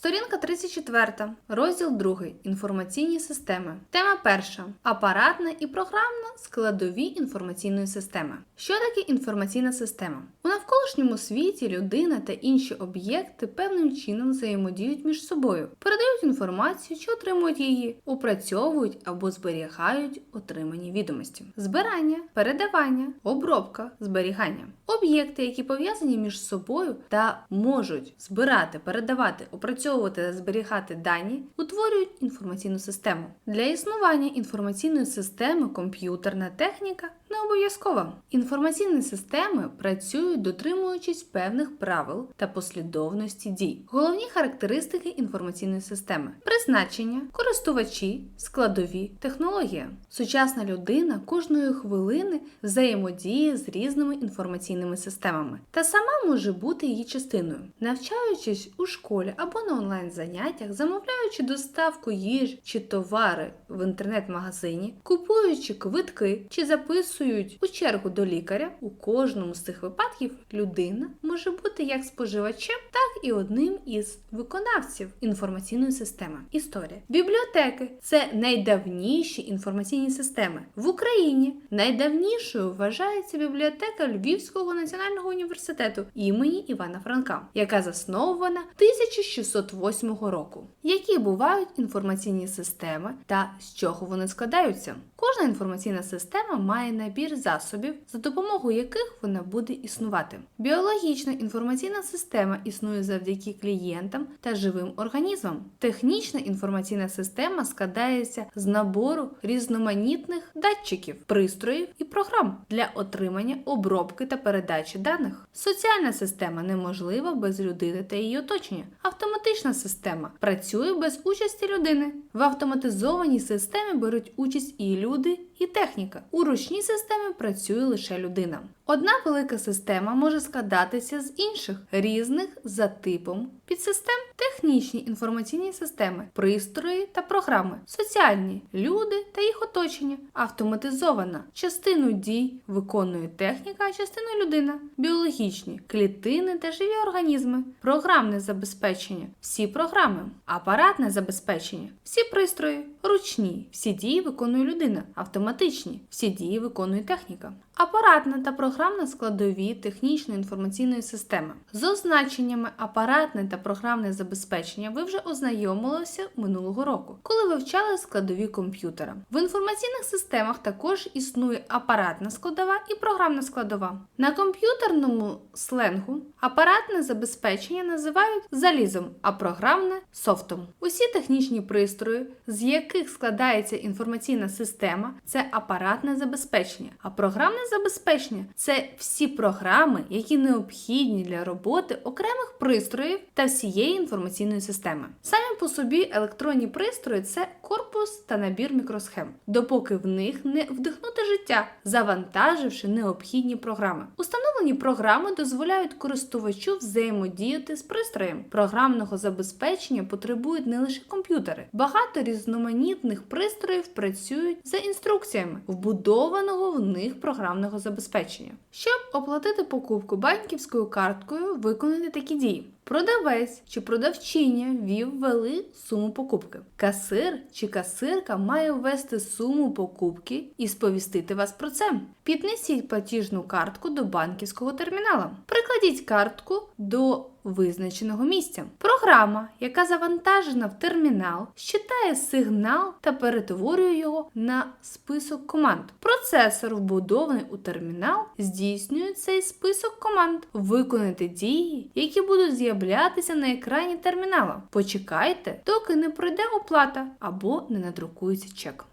Сторінка 34, розділ 2. Інформаційні системи. Тема 1. Апаратна і програмна складові інформаційної системи. Що таке інформаційна система? У навколишньому світі людина та інші об'єкти певним чином взаємодіють між собою, передають інформацію чи отримують її, опрацьовують або зберігають отримані відомості. Збирання, передавання, обробка, зберігання. Об'єкти, які пов'язані між собою та можуть збирати, передавати, опрацьовувати та зберігати дані, утворюють інформаційну систему. Для існування інформаційної системи комп'ютерна техніка не обов'язкова. Інформаційні системи працюють, дотримуючись певних правил та послідовності дій. Головні характеристики інформаційної системи: призначення, користувачі, складові, технологія. Сучасна людина кожної хвилини взаємодіє з різними інформаційними системами та сама може бути її частиною, навчаючись у школі або на онлайн заняттях, замовляючи доставку їжі чи товари в інтернет-магазині, купуючи квитки чи записують у чергу до лікаря. У кожному з цих випадків людина може бути як споживачем, і одним із виконавців інформаційної системи. Історія бібліотеки це найдавніші інформаційні системи в Україні. Найдавнішою вважається бібліотека Львівського національного університету імені Івана Франка, яка заснована 1608 року. Які бувають інформаційні системи та з чого вони складаються? Кожна інформаційна система має набір засобів, за допомогою яких вона буде існувати. Біологічна інформаційна система існує завдяки клієнтам та живим організмам. Технічна інформаційна система складається з набору різноманітних датчиків, пристроїв і програм для отримання, обробки та передачі даних. Соціальна система неможлива без людини та її оточення. Автоматична система працює без участі людини. В автоматизованій системі беруть участь і люди, і техніка. У ручній системі працює лише людина. Одна велика система може складатися з інших різних за типом підсистем, технічні інформаційні системи, пристрої та програми, соціальні люди та їх оточення, автоматизована. Частину дій виконує техніка, а частину людина, біологічні, клітини та живі організми, програмне забезпечення, всі програми, апаратне забезпечення, всі пристрої, ручні, всі дії виконує людина, автоматичні, всі дії виконує техніка. Апаратна та програмна складові технічної інформаційної системи. З означеннями апаратне та програмне забезпечення ви вже ознайомилися минулого року, коли вивчали складові комп'ютера. В інформаційних системах також існує апаратна складова і програмна складова. На комп'ютерному сленгу апаратне забезпечення називають залізом, а програмне софтом. Усі технічні пристрої, з яких складається інформаційна система, це апаратне забезпечення, а програмне забезпечення це всі програми, які необхідні для роботи окремих пристроїв та всієї інформаційної системи. Самі по собі електронні пристрої це корпус та набір мікросхем, допоки в них не вдихнути життя, завантаживши необхідні програми. Установлені програми дозволяють користувачу взаємодіяти з пристроєм. Програмного забезпечення потребують не лише комп'ютери. Багато різноманітних пристроїв працюють за інструкціями вбудованого в них програмного забезпечення. Щоб оплатити покупку банківською карткою, виконати такі дії. Продавець чи продавчиня ввів ввели суму покупки. Касир чи касирка має ввести суму покупки і сповістити вас про це. Піднесіть платіжну картку до банківського термінала. Прикладіть картку до визначеного місця. Програма, яка завантажена в термінал, считає сигнал та перетворює його на список команд. Процесор, вбудований у термінал, здійснює цей список команд. Виконати дії, які будуть з'являтися на екрані термінала. Почекайте, доки не пройде оплата або не надрукується чек.